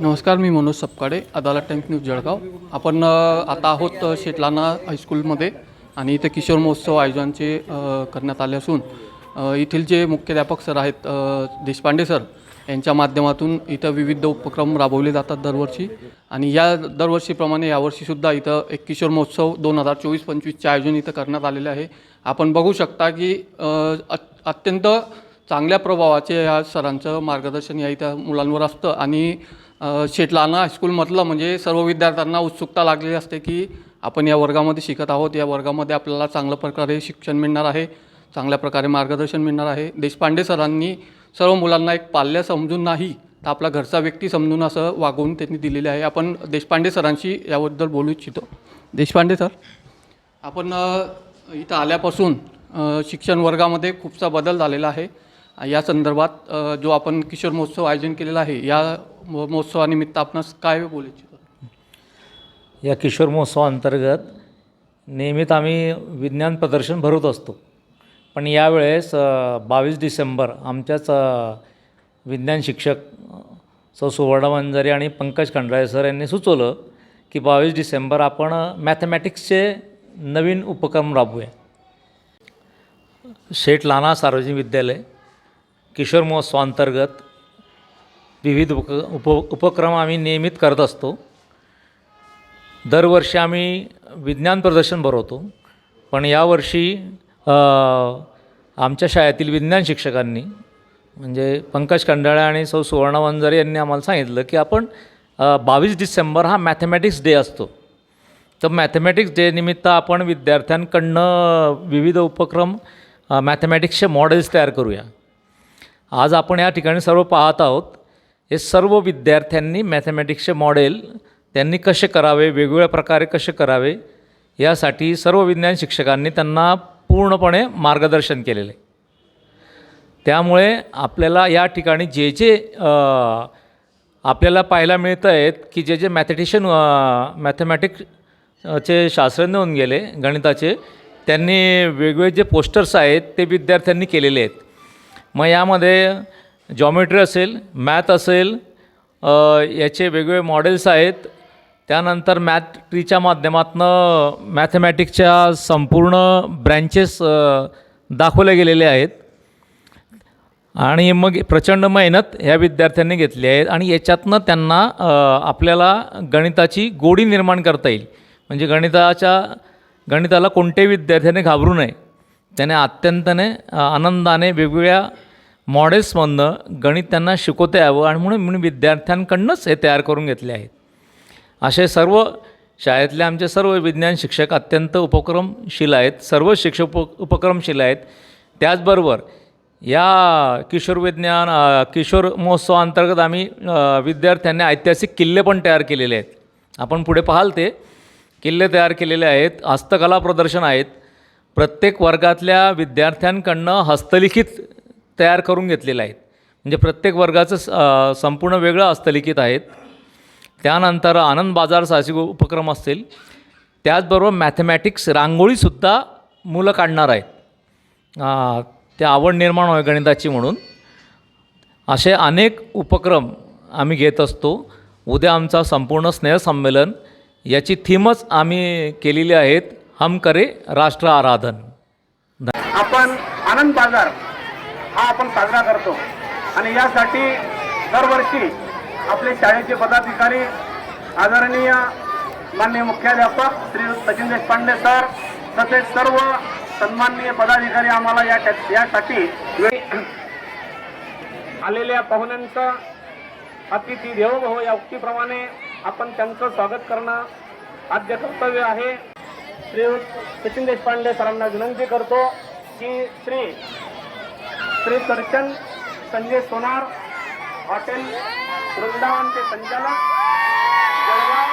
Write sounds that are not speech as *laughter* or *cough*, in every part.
नमस्कार मी Manoj Sapkade Adalat times news Jalgaon. आपण आता आहोत शेटलाना हायस्कूलमध्ये आणि इथे किशोर महोत्सव आयोजनचे करण्यात आले असून येथील जे मुख्याध्यापक सर आहेत देशपांडे सर यांच्या माध्यमातून इथं विविध उपक्रम राबवले जातात दरवर्षी. आणि या दरवर्षीप्रमाणे यावर्षीसुद्धा इथं एक किशोर महोत्सव दोन हजार चोवीस पंचवीसचे आयोजन इथं करण्यात आलेले आहे. आपण बघू शकता की अत- अत्यंत चांगल्या प्रभावाचे या सरांचं मार्गदर्शन या इथं मुलांवर असतं. आणि शेटलाना हायस्कूलमधलं म्हणजे सर्व विद्यार्थ्यांना उत्सुकता लागलेली असते की आपण या वर्गामध्ये शिकत आहोत. या वर्गामध्ये आपल्याला चांगल्या प्रकारे शिक्षण मिळणार आहे. चांगल्या प्रकारे मार्गदर्शन मिळणार आहे. देशपांडे सरांनी सर्व मुलांना एक पाल्य समजून नाही तर आपला घरचा व्यक्ती समजून असं वागवून त्यांनी दिलेले आहे. आपण देशपांडे सरांशी याबद्दल बोलू इच्छितो. देशपांडे सर आपण इथं आल्यापासून शिक्षण वर्गामध्ये खूपसा बदल झालेला आहे. या संदर्भात जो आपण किशोर महोत्सव आयोजन केलेला आहे या महोत्सवानिमित्त आपणास काय बोलू इच्छितो? या किशोर महोत्सवाअंतर्गत नेहमीच आम्ही विज्ञान प्रदर्शन भरवत असतो. पण यावेळेस बावीस डिसेंबर आमच्याच विज्ञान शिक्षक अ, सौ सुवर्णा वंजारी आणि पंकज खंडाळे सर यांनी सुचवलं की बावीस डिसेंबर आपण मॅथमॅटिक्सचे नवीन उपक्रम राबवूया. शेठ लाना सार्वजनिक विद्यालय किशोर महोत्सवांतर्गत विविध उप उप उपक्रम आम्ही नियमित करत असतो. दरवर्षी आम्ही विज्ञान प्रदर्शन भरवतो. पण यावर्षी आमच्या शाळेतील विज्ञान शिक्षकांनी म्हणजे पंकज कंडाळे आणि सौ सुवर्णा वंजारे यांनी आम्हाला सांगितलं की आपण बावीस डिसेंबर हा मॅथमॅटिक्स डे असतो. तर मॅथमॅटिक्स डे निमित्त आपण विद्यार्थ्यांकडनं विविध उपक्रम मॅथमॅटिक्सचे मॉडेल्स तयार करूया. आज आपण या ठिकाणी सर्व पाहत आहोत हे सर्व विद्यार्थ्यांनी मॅथमॅटिक्सचे मॉडेल त्यांनी कसे करावे वेगवेगळ्या प्रकारे कसे करावे यासाठी सर्व विज्ञान शिक्षकांनी त्यांना पूर्णपणे मार्गदर्शन केलेले. आहे त्यामुळे आपल्याला या ठिकाणी जे जे आपल्याला पाहायला मिळतं आहेत की जे जे मॅथेटिशियन मॅथमॅटिक्सचे शास्त्रज्ञ होऊन गेले गणिताचे त्यांनी वेगवेगळे जे पोस्टर्स आहेत ते विद्यार्थ्यांनी केलेले आहेत. मग यामध्ये जॉमेट्री असेल मॅथ असेल याचे वेगवेगळे मॉडेल्स आहेत त्यानंतर मॅथ ट्रीच्या माध्यमातून मॅथमॅटिक्सच्या संपूर्ण ब्रँचेस दाखवले गेलेले आहेत. आणि मग प्रचंड मेहनत ह्या विद्यार्थ्यांनी घेतली आहे आणि याच्यातनं त्यांना आपल्याला गणिताची गोडी निर्माण करता येईल. म्हणजे गणिताच्या गणिताला कोणत्याही विद्यार्थ्याने घाबरू नये. त्याने अत्यंतने आनंदाने वेगवेगळ्या मॉडेल्समधनं गणित त्यांना शिकवता यावं आणि म्हणून म्हणून विद्यार्थ्यांकडनंच हे तयार करून घेतले आहेत. असे सर्व शाळेतले आमचे सर्व विज्ञान शिक्षक अत्यंत उपक्रमशील आहेत. सर्व शिक्षक उप उपक्रमशील आहेत. त्याचबरोबर या किशोर विज्ञान किशोर महोत्सवाअंतर्गत आम्ही विद्यार्थ्यांनी ऐतिहासिक किल्ले पण तयार केलेले आहेत. आपण पुढे पाहाल ते. किल्ले तयार केलेले आहेत. हस्तकला प्रदर्शन आहेत. प्रत्येक वर्गातल्या विद्यार्थ्यांकडनं हस्तलिखित तयार करून घेतलेलं आहेत. म्हणजे प्रत्येक वर्गाचं स- संपूर्ण वेगळं हस्तलिखित आहेत. त्यानंतर आनंद बाजार साहसिक उपक्रम असतील. त्याचबरोबर मॅथमॅटिक्स रांगोळीसुद्धा मुलं काढणार आहेत. ते आवड निर्माण होय गणिताची म्हणून. असे अनेक उपक्रम आम्ही घेत असतो. उद्या आमचा संपूर्ण स्नेहसंमेलन याची थीमच आम्ही केलेली आहेत. हम करे राष्ट्र आराधन. आपण आनंद बाजार हा आपण साजरा करतो. आणि यासाठी दरवर्षी आपले शाळेचे पदाधिकारी आदरणीय माननीय मुख्याध्यापक श्री सचिन देशपांडे सर तसेच सर्व सन्माननीय पदाधिकारी आम्हाला या यासाठी *clears throat* आलेल्या पाहुण्यांचं अतिथी देवो या उक्तीप्रमाणे आपण त्यांचं स्वागत करणं आद्य कर्तव्य आहे. श्री सचिन देशपांडे सरांना विनंती करतो की श्री श्री दर्शन संजय सोनार हॉटेल वृंदावनचे संचालक जळगाव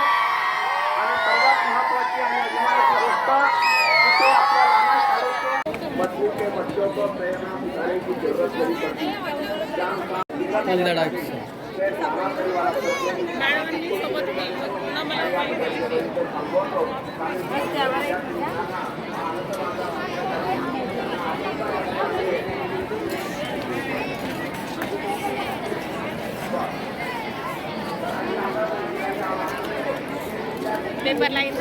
आणि सर्वात महत्वाची आणि अभिमानाची गोष्ट की ते आपल्या लहान शाळेचे के बच्चों को प्रेरणा की जरूरत नहीं पड़ती पेपर लाईन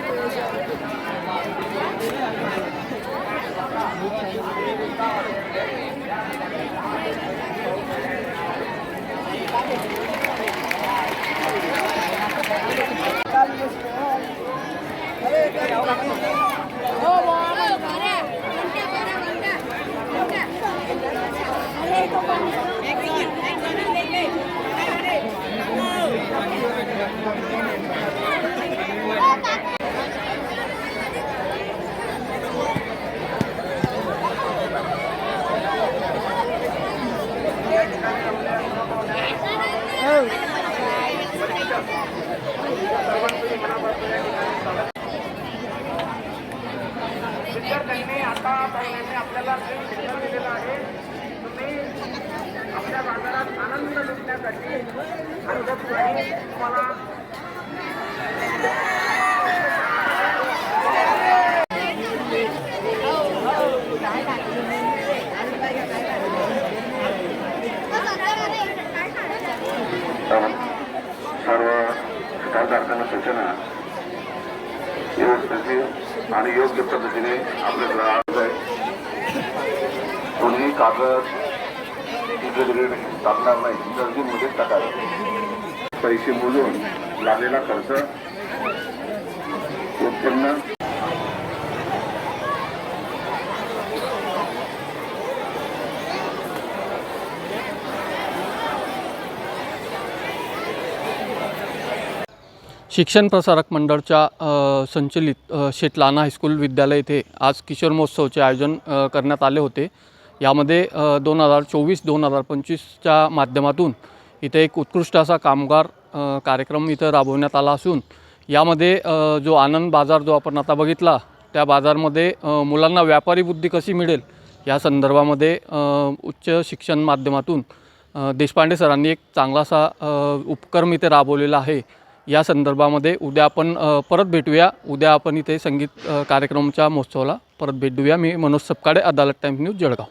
त्यांनी आता त्यांनी आपल्याला जे शिक्षण दिलेलं आहे तुम्ही आपल्या बाजारात आनंद लुटण्यासाठी आणि तुम्हाला व्यवस्थित आणि योग्य पद्धतीने आपले ग्राहक आहे. कोणीही कागद तिथे टाकणार नाही गर्दीमध्येच टाकावे. पैसे मोजून लागलेला खर्च उत्पन्न शिक्षण प्रसारक मंडळच्या संचलित शेटलाना हायस्कूल विद्यालय येथे आज किशोर महोत्सवचे आयोजन करण्यात आले होते. यामध्ये दोन हजार चोवीस दोन हजार पंचवीसच्या माध्यमातून इथे एक उत्कृष्ट असा कामगार कार्यक्रम इथं राबवण्यात आला असून यामध्ये जो आनंद बाजार जो आपण आता बघितला त्या बाजारमध्ये मुलांना व्यापारी बुद्धी कशी मिळेल या संदर्भामध्ये उच्च शिक्षण माध्यमातून देशपांडे सरांनी एक चांगला असा उपक्रम इथे राबवलेला आहे. या संदर्भामध्ये उद्या आपण परत भेटूया. उद्या आपण इथे संगीत कार्यक्रमच्या कार्यक्रमाच्या महोत्सवाला परत भेट देऊया. मी मनोज सपकाडे अदालत टाईम न्यूज जळगाव.